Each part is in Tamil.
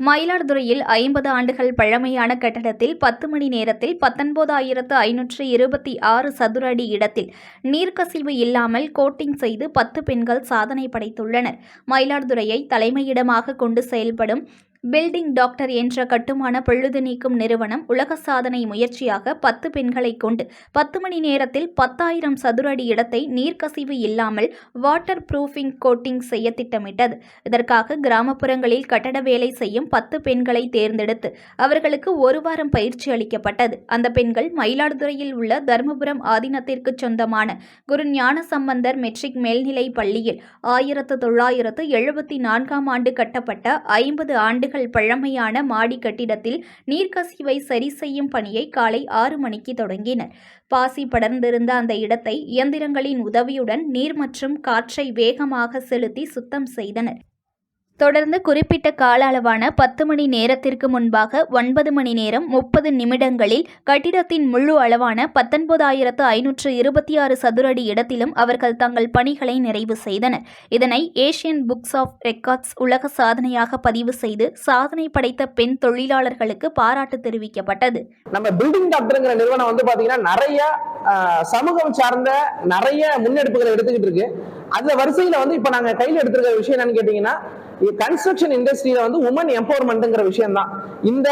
மயிலாடுதுறையில் ஐம்பது ஆண்டுகள் பழமையான கட்டடத்தில் பத்து மணி நேரத்தில் பத்தொன்பதாயிரத்து ஐநூற்று இருபத்தி ஆறு சதுர அடி இடத்தில் நீர்க்கசிவு இல்லாமல் கோட்டிங் செய்து பத்து பெண்கள் சாதனை படைத்துள்ளனர். மயிலாடுதுறையை தலைமையிடமாக கொண்டு செயல்படும் பில்டிங் டாக்டர் என்ற கட்டுமான பழுது நீக்கும் நிறுவனம் உலக சாதனை முயற்சியாக பத்து பெண்களை கொண்டு பத்து மணி நேரத்தில் பத்தாயிரம் சதுர அடி இடத்தை நீர்க்கசிவு இல்லாமல் வாட்டர் ப்ரூஃபிங் கோட்டிங் செய்ய திட்டமிட்டது. இதற்காக கிராமப்புறங்களில் கட்டட வேலை செய்யும் பத்து பெண்களை தேர்ந்தெடுத்து அவர்களுக்கு ஒரு வாரம் பயிற்சி அளிக்கப்பட்டது. அந்த பெண்கள் மயிலாடுதுறையில் உள்ள தருமபுரம் ஆதீனத்திற்கு சொந்தமான குரு ஞான சம்பந்தர் மெட்ரிக் மேல்நிலை பள்ளியில் ஆயிரத்து தொள்ளாயிரத்து எழுபத்தி நான்காம் ஆண்டு கட்டப்பட்ட ஐம்பது ஆண்டு ஆண்டுகள் பழமையான மாடி கட்டிடத்தில் நீர்க்கசிவை சரி செய்யும் பணியை காலை ஆறு மணிக்கு தொடங்கினர். பாசி படர்ந்திருந்த அந்த இடத்தை இயந்திரங்களின் உதவியுடன் நீர் மற்றும் காற்றை வேகமாக செலுத்தி சுத்தம் செய்தனர். தொடர்ந்து குறிப்பிட்ட கால அளவான பத்து மணி நேரத்திற்கு முன்பாக ஒன்பது மணி நேரம் முப்பது நிமிடங்களில் கட்டிடத்தின் முழு அளவான பத்தொன்பதாயிரத்து ஐநூற்று இருபத்தி ஆறு சதுரடி இடத்திலும் அவர்கள் தங்கள் பணிகளை நிறைவு செய்தனர். இதனை ஏசியன் புக்ஸ் ஆஃப் ரெக்கார்ட்ஸ் உலக சாதனையாக பதிவு செய்து சாதனை படைத்த பெண் தொழிலாளர்களுக்கு பாராட்டு தெரிவிக்கப்பட்டது. நம்ம பில்டிங் டாக்டருங்கிற நிறுவனம் வந்து பாத்தீங்கன்னா நிறைய சமூகம் சார்ந்த நிறைய முன்னெடுப்புகளை எடுத்துக்கிட்டு இருக்கு. அந்த வரிசையில வந்து இப்ப நாங்க கையில் எடுத்திருக்க விஷயம் என்னன்னு கேட்டீங்கன்னா கன்ஸ்ட்ரக்ஷன் இண்டஸ்ட்ரியில வந்து உமன் எம்பவர்மெண்ட்ங்கிற விஷயம் தான் இந்த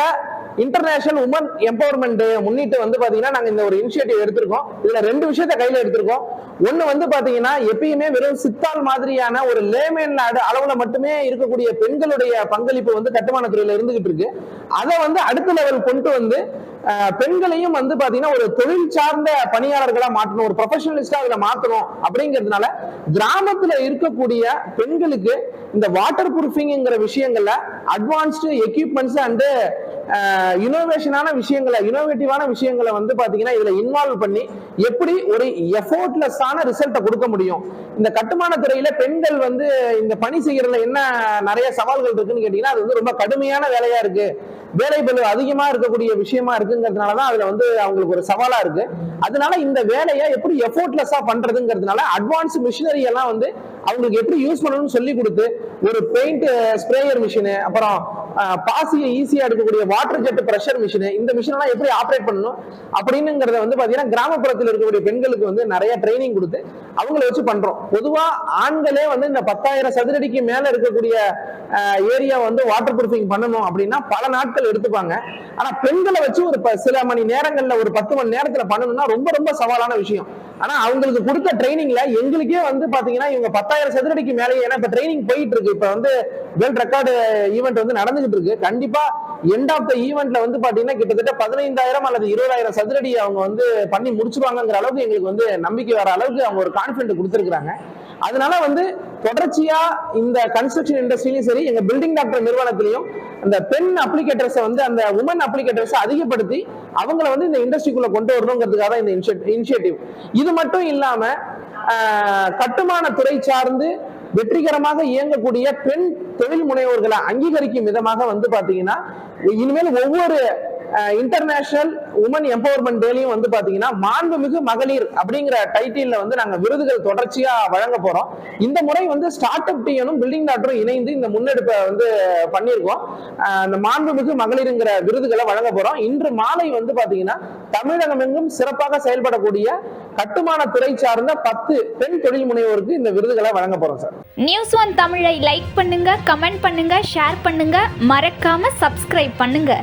இன்டர்நேஷனல் உமன் எம்பவர்மெண்ட் முன்னிட்டு வந்து பாத்தீங்கன்னா நாங்க இந்த ஒரு இனிஷியேட்டிவ் எடுத்திருக்கோம். இதுல ரெண்டு விஷயத்த கையில எடுத்திருக்கோம். ஒண்ணு வந்து பாத்தீங்கன்னா எப்பயுமே வெறும் சித்தால் மாதிரியான ஒரு லேமேன் நாடு அளவுல மட்டுமே இருக்கக்கூடிய பெண்களுடைய பங்களிப்பு வந்து கட்டுமான துறையில இருந்துகிட்டு இருக்கு. அதை வந்து அடுத்த லெவல் கொண்டு வந்து பெண்களையும் வந்து பாத்தீங்கன்னா ஒரு தொழில் சார்ந்த பணியாளர்களா மாற்றணும். ஒரு ப்ரொஃபஷனலிஸ்டா அதுல மாற்றணும் அப்படிங்கிறதுனால கிராமத்துல இருக்கக்கூடிய பெண்களுக்கு இந்த வாட்டர் ப்ரூஃபிங்கிற விஷயங்கள்ல அட்வான்ஸ்டு எக்யூப்மெண்ட்ஸ் அண்ட் இனோவேஷனான விஷயங்களை இனோவேட்டிவான விஷயங்களை வந்து பாத்தீங்கன்னா இதுல இன்வால்வ் பண்ணி எப்படி ஒரு எஃபோர்ட்லெஸ்ஸான ரிசல்ட்டை கொடுக்க முடியும்? இந்த கட்டுமான துறையில பெண்கள் வந்து இந்த பணி செய்யறதுல என்ன நிறைய சவால்கள் இருக்குன்னு கேட்டீங்கன்னா அது வந்து ரொம்ப கடுமையான வேலையா இருக்கு. வேலை பளு அதிகமா இருக்கக்கூடிய விஷயமா இருக்குங்கிறதுனாலதான் அதுல வந்து அவங்களுக்கு ஒரு சவாலா இருக்கு. அதனால இந்த வேலையை எப்படி எஃபோர்ட்லெஸ்ஸா பண்றதுங்கிறதுனால அட்வான்ஸ் மிஷினரி எல்லாம் வந்து அவங்களுக்கு எப்படி யூஸ் பண்ணணும்னு சொல்லி கொடுத்து ஒரு பெயிண்ட் ஸ்ப்ரேயர் மிஷினு அப்புறம் பாசியை ஈஸியா எடுக்கக்கூடிய வாட்டர் ஜெட் ப்ரெஷர் மிஷின் இந்த மிஷின் எல்லாம் எப்படி ஆப்ரேட் பண்ணணும் அப்படின்னுங்கிறத வந்து பாத்தீங்கன்னா கிராமப்புறத்தில் இருக்கக்கூடிய பெண்களுக்கு வந்து நிறைய ட்ரைனிங் கொடுத்து அவங்கள வச்சு பண்றோம். பொதுவா ஆண்களே வந்து இந்த பத்தாயிரம் சதுரடிக்கு மேல இருக்கக்கூடிய ஏரியா வந்து வாட்டர் ப்ரூஃபிங் பண்ணணும் அப்படின்னா பல நாட்கள் எடுத்துப்பாங்க. ஆனா பெண்களை வச்சு ஒரு ப- சில மணி நேரங்கள்ல ஒரு பத்து மணி நேரத்துல பண்ணணும்னா ரொம்ப ரொம்ப சவாலான விஷயம். ஆனா அவங்களுக்கு கொடுத்த ட்ரைனிங்ல எங்களுக்கே வந்து பாத்தீங்கன்னா இவங்க பத்தாயிரம் சதுரடிக்கு மேலே ஏன்னா இப்ப ட்ரைனிங் போயிட்டு இருக்கு இப்ப வந்து வேர்ல்ட் ரெக்கார்டு ஈவெண்ட் வந்து நடந்துகிட்டு இருக்கு கண்டிப்பா எண்ட் ஆஃப் த ஈவெண்ட்ல வந்து பாத்தீங்கன்னா கிட்டத்தட்ட பதினைந்தாயிரம் அல்லது இருபதாயிரம் சதுரடி அவங்க வந்து பண்ணி முடிச்சிருவாங்கிற அளவுக்கு எங்களுக்கு வந்து நம்பிக்கை வர அளவுக்கு அவங்க ஒரு கான்பிடன்ட் கொடுத்துருக்காங்க அதனால வந்து தொடர்ச்சியா இந்த கன்ஸ்ட்ரக்ஷன் இண்டஸ்ட்ரியிலும் சரி எங்க பில்டிங் டாக்டர் நிறுவனத்திலையும் அந்த பெண் அப்ளிகேட்டர்ஸை வந்து அந்த உமன் அப்ளிகேட்டர்ஸை அதிகப்படுத்தி அவங்கள வந்து இந்த இண்டஸ்ட்ரிக்குள்ள கொண்டு வரணுங்கிறதுக்காக தான் இந்த இனிஷியேட்டிவ் இது மட்டும் இல்லாம கட்டுமான துறை சார்ந்து வெற்றிகரமாக இயங்கக்கூடிய பெண் தொழில் முனைவோர்களை அங்கீகரிக்கும் விதமாக வந்து பாத்தீங்கன்னா இனிமேல் ஒவ்வொரு இன்டர்நேஷனல் உமன் எம்பவர்மெண்ட் டேலையும் வந்து பாத்தீங்கன்னா மாண்புமிகு மகளிர் அப்படிங்கிற டைட்டில் வந்து நாங்க விருதுகள் தொடர்ச்சியா வழங்க போறோம். இந்த முறை வந்து ஸ்டார்ட் அப் டீயனும் பில்டிங் டாக்டரும் இணைந்து இந்த முன்னெடுப்பை வந்து பண்ணியிருக்கோம். இந்த அந்த மாண்புமிகு மகளிருங்கிற விருதுகளை வழங்க போறோம். இன்று மாலை வந்து பாத்தீங்கன்னா தமிழகம் எங்கும் சிறப்பாக செயல்படக்கூடிய கட்டுமான துறை சார்ந்த பத்து பெண் தொழில் முனைவோருக்கு இந்த விருதுகளை வழங்க போறோம் சார். நியூஸ் ஒன் தமிழை லைக் பண்ணுங்க கமெண்ட் பண்ணுங்க ஷேர் பண்ணுங்க. மறக்காம சப்ஸ்கிரைப் பண்ணுங்க.